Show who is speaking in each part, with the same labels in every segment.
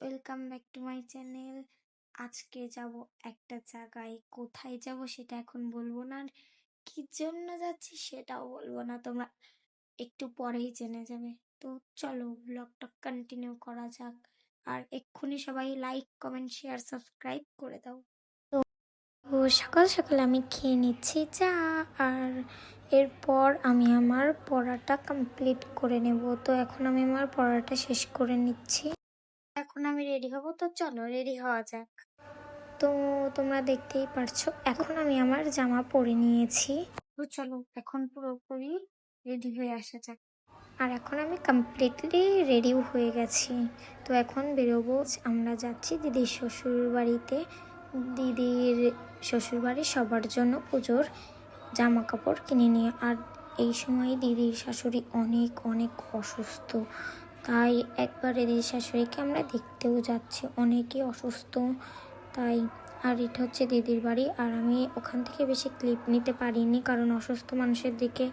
Speaker 1: Welcome back to my channel আজকে যাব একটা জায়গায়। কোথায় যাব সেটা এখন বলব না। আর কি জন্য যাচ্ছি সেটাও বলব না। তোমরা একটু পরেই জেনে যাবে। তো চলো ব্লগটা কন্টিনিউ করা যাক। আর এক্ষুনি সবাই লাইক কমেন্ট শেয়ার সাবস্ক্রাইব করে দাও। তো সকাল সকাল আমি খেয়ে নিচ্ছি চা। আর এরপর আমি আমার পড়াটা কমপ্লিট করে নেব। তো এখন আমি আমার পড়াটা শেষ করে নিচ্ছি। এখন আমি রেডি হব, তো চলো রেডি হওয়া যাক। তো তোমরা দেখতেই পারছ, এখন আমি আমার জামা পরে নিয়েছি। তো চলো এখন পুরোপুরি রেডি হয়ে আসা যাক। আর এখন আমি কমপ্লিটলি রেডিও হয়ে গেছি। তো এখন বেরোবো, আমরা যাচ্ছি দিদির শ্বশুর বাড়িতে। দিদির শ্বশুর বাড়ি সবার জন্য পুজোর জামা কাপড় কিনে নিয়ে। আর এই সময় দিদির শাশুড়ি অনেক অনেক অসুস্থ। তাই একবার দিদির শাশুড়িকে আমরা দেখতেও যাচ্ছি। অনেকই অসুস্থ, তাই আর এটা হচ্ছে দিদির বাড়ি। আর আমি ওখান থেকে বেশি ক্লিপ নিতে পারিনি, কারণ অসুস্থ মানুষের দিকে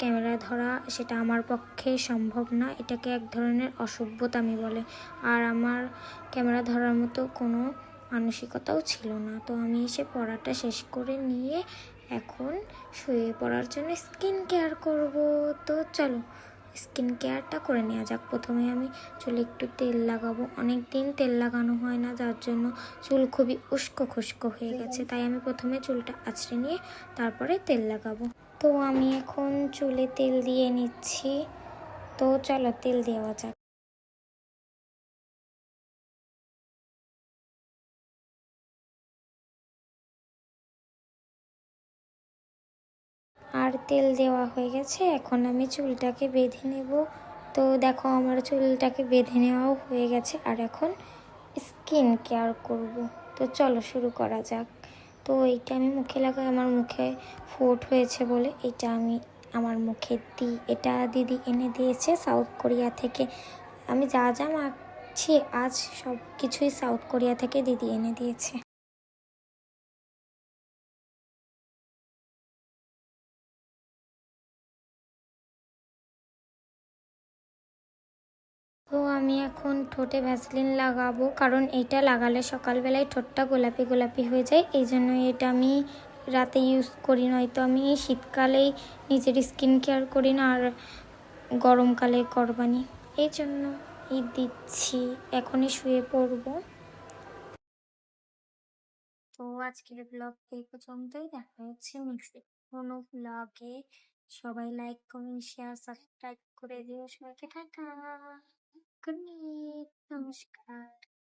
Speaker 1: ক্যামেরা ধরা সেটা আমার পক্ষে সম্ভব না। এটাকে এক ধরনের অসভ্যতামি বলে। আর আমার ক্যামেরা ধরার মতো কোনো মানসিকতাও ছিল না। তো আমি এসে পড়াটা শেষ করে নিয়ে এখন শুয়ে পড়ার জন্য স্কিন কেয়ার করব। তো চলো স্কিন কেয়ারটা করে নেওয়া যাক। প্রথমে আমি চুলে একটু তেল লাগাবো। অনেক দিন তেল লাগানো হয় না, যার জন্য চুল খুবই উস্কো খুস্কো হয়ে গেছে। তাই আমি প্রথমে চুলটা আছড়ে নিয়ে তারপরে তেল লাগাবো। তো আমি এখন চুলে তেল দিয়ে নিচ্ছি। তো চলো তেল দেওয়া যাক। আর তেল দেওয়া হয়ে গেছে। এখন আমি চুলটাকে বেঁধে নেব। তো দেখো, আমার চুলটাকে বেঁধে নেওয়াও হয়ে গেছে। আর এখন স্কিন কেয়ার করব। তো চলো শুরু করা যাক। তো এইটা আমি মুখে লাগাই, আমার মুখে ফোট হয়েছে বলে। এটা আমি আমার মুখে দিই। এটা দিদি এনে দিয়েছে সাউথ কোরিয়া থেকে। আমি যা যা মাখছি, আজ সব কিছুই সাউথ কোরিয়া থেকে দিদি এনে দিয়েছে। আমি এখন ঠোঁটে ভ্যাসলিন লাগাবো, কারণ এটা লাগালে সকালবেলায় ঠোঁটটা গোলাপি গোলাপি হয়ে যায়। এই জন্য এটা আমি রাতে ইউজ করি, নয়তো আমি শীতকালেই নিজের স্কিন কেয়ার করি না, আর গরমকালে করবানি। এই জন্য এই দিচ্ছি, এখনই শুয়ে পড়ব। তো আজকের ব্লগ এই পর্যন্তই, দেখা হচ্ছে কোনো ব্লগে সবাই লাইক কমেন্ট শেয়ার সাবস্ক্রাইব করে দিও। সবাইকে টাটা। くね楽しかった